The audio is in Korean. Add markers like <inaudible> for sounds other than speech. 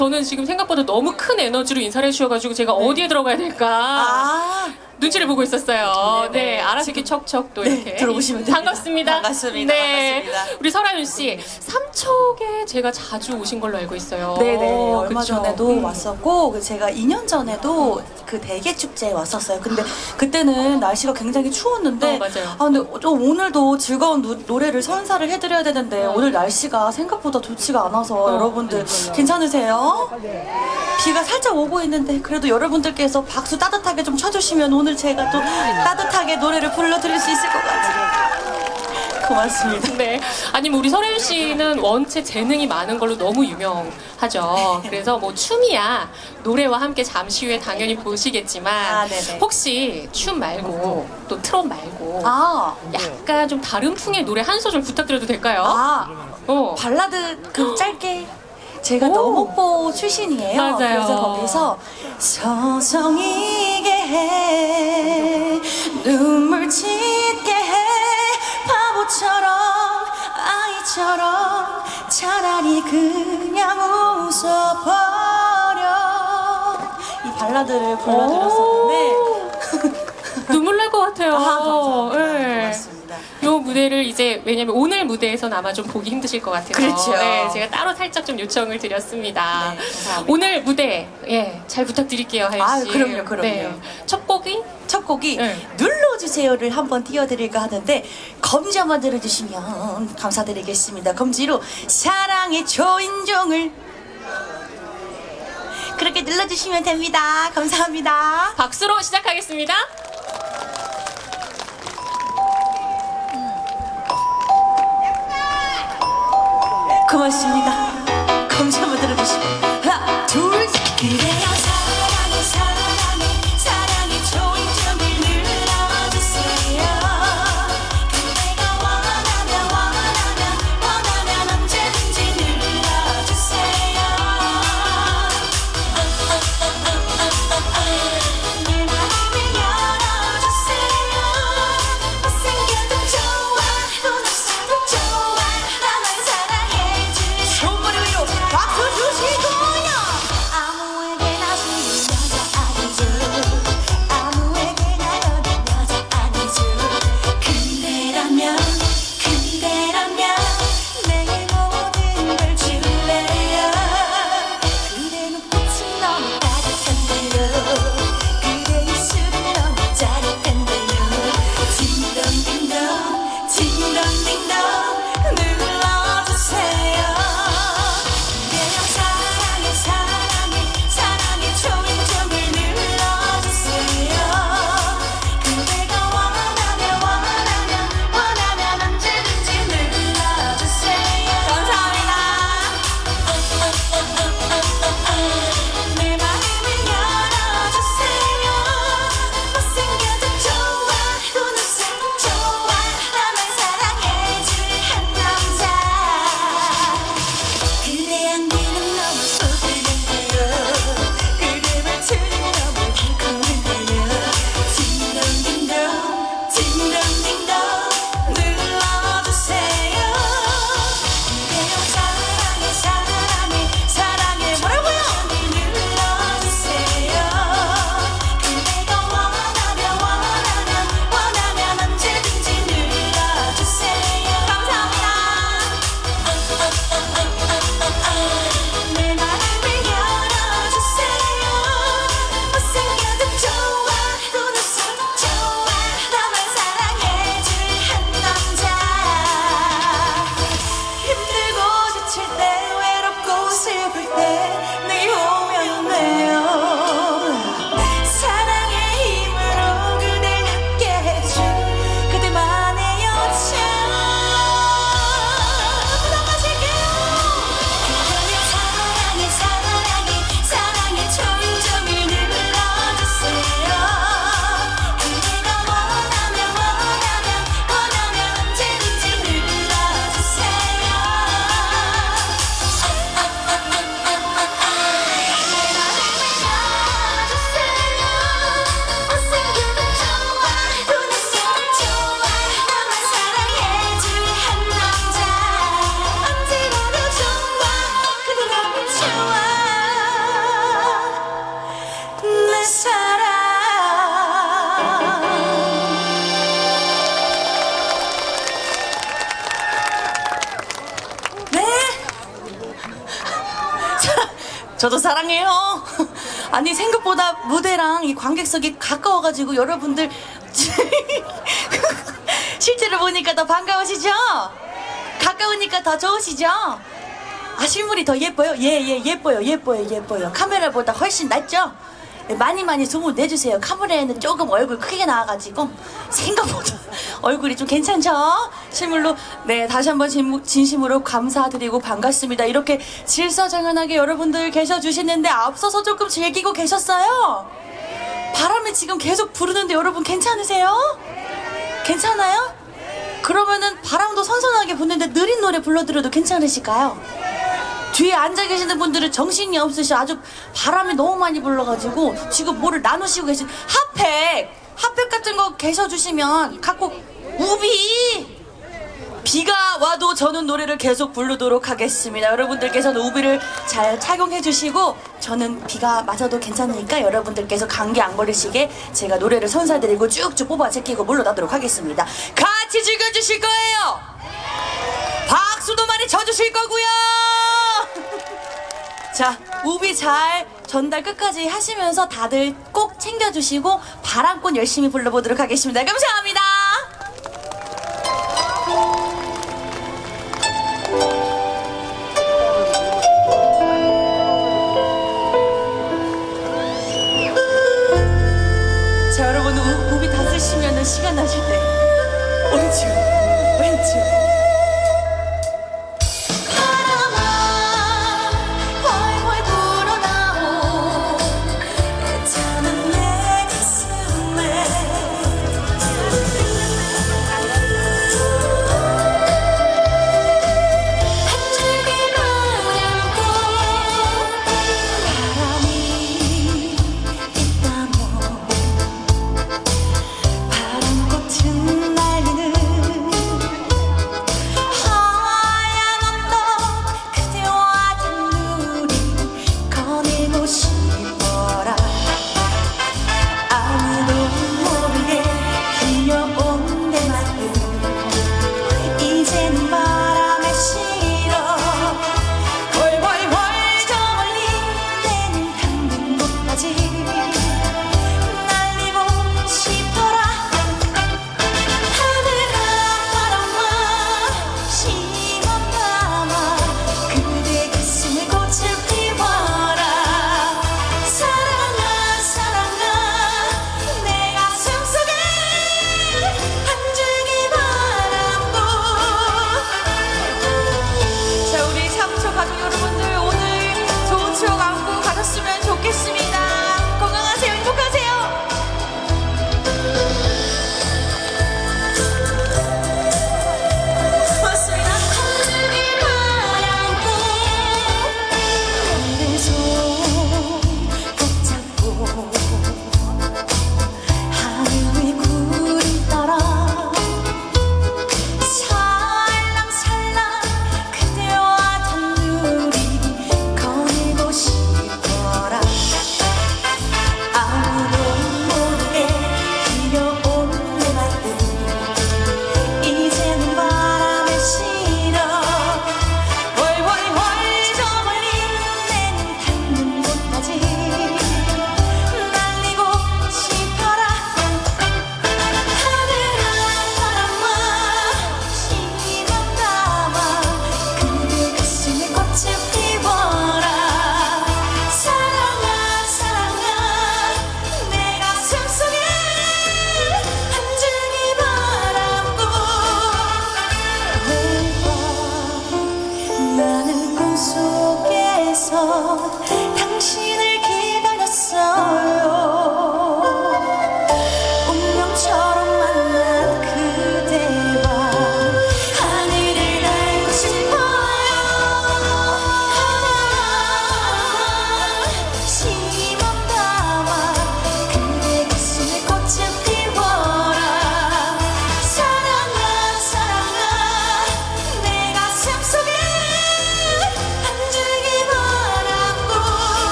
저는 지금 생각보다 너무 큰 에너지로 인사를 해주셔가지고 제가 어디에 들어가야 될까? 아, 눈치를 보고 있었어요. 네, 네, 네. 알아서 이렇게 척척 또 네, 이렇게 들어오시면 됩니다. 반갑습니다. 반갑습니다. 네, 반갑습니다. 우리 설아윤 씨 삼척에 제가 자주 오신 걸로 알고 있어요. 네네 얼마 그쵸? 전에도 음. 왔었고 그 제가 2년 전에도 그 대게 축제에 왔었어요. 근데 그때는 날씨가 굉장히 추웠는데 어, 맞아요. 아 근데 좀 오늘도 즐거운 노, 노래를 선사를 해드려야 되는데 어. 오늘 날씨가 생각보다 좋지가 않아서 어, 여러분들 네. 괜찮으세요? 비가 살짝 오고 있는데 그래도 여러분들께서 박수 따뜻하게 좀 쳐주시면 오늘 제가 또 따뜻하게 노래를 불러드릴 수 있을 것 같아요. 고맙습니다. 네. 아니면 우리 설혜윤 씨는 원체 재능이 많은 걸로 너무 유명하죠. 그래서 뭐 춤이야 노래와 함께 잠시 후에 당연히 보시겠지만 아, 네네. 혹시 춤 말고 또 트롯 말고 아, 약간 좀 다른 풍의 노래 한 소절 부탁드려도 될까요? 아. 어. 발라드 그 짧게 제가 오. 너목보 출신이에요. 맞아요. 그래서 거기서 서성이게 해 눈물 짓게 해 바보처럼 아이처럼 차라리 그냥 웃어버려 이 발라드를 불러드렸었는데 <laughs> 눈물 날 것 같아요. 아, 감사합니다. 네. 고맙습니다. 요 무대를 이제 왜냐면 오늘 무대에서는 아마 좀 보기 힘드실 것 같아서 그렇죠. 네, 제가 따로 살짝 좀 요청을 드렸습니다. 네. 오늘 무대 예, 잘 부탁드릴게요, 씨. 아유, 그럼요, 그럼요. 네. 첫 곡이 첫 곡이 네. 눌러주세요를 한번 띄워드릴까 하는데 검지 한번 들어주시면 감사드리겠습니다. 검지로 사랑의 초인종을 그렇게 눌러주시면 됩니다. 감사합니다. 박수로 시작하겠습니다. 고맙습니다. 검지 한번 들어주시면 하나 둘 셋. 딩동댕동 저도 사랑해요. <laughs> 아니 생각보다 무대랑 이 관객석이 가까워가지고 여러분들 <laughs> 실제로 보니까 더 반가우시죠? 가까우니까 더 좋으시죠? 아 실물이 더 예뻐요? 예예 예뻐요 예뻐요 예뻐요 카메라보다 훨씬 낫죠? 네, 많이 많이 소문 내주세요 카메라에는 조금 얼굴 크게 나와가지고 생각보다 <laughs> 얼굴이 좀 괜찮죠? 실물로 네 다시 한번 진, 진심으로 감사드리고 반갑습니다 이렇게 질서정연하게 여러분들 계셔 주시는데 앞서서 조금 즐기고 계셨어요? 바람이 지금 계속 부르는데 여러분 괜찮으세요? 괜찮아요? 그러면은 바람도 선선하게 부는데 느린 노래 불러드려도 괜찮으실까요? 뒤에 앉아 계시는 분들은 정신이 없으셔. 아주 바람이 너무 많이 불러가지고 지금 뭐를 나누시고 계신 핫팩! 핫팩 같은 거 계셔 주시면 갖고 우비! 비가 와도 저는 노래를 계속 부르도록 하겠습니다. 여러분들께서는 우비를 잘 착용해 주시고 저는 비가 맞아도 괜찮으니까 여러분들께서 감기 안 걸리시게 제가 노래를 선사드리고 쭉쭉 뽑아 제끼고 물러나도록 하겠습니다. 같이 즐겨주실 거예요! 박수도 많이 쳐주실 거고요 자, 우비 잘 전달 끝까지 하시면서 다들 꼭 챙겨주시고 바람꽃 열심히 불러보도록 하겠습니다. 감사합니다. 자, 여러분 우, 우비 다 쓰시면 시간 나실 때 오른쪽, 왼쪽.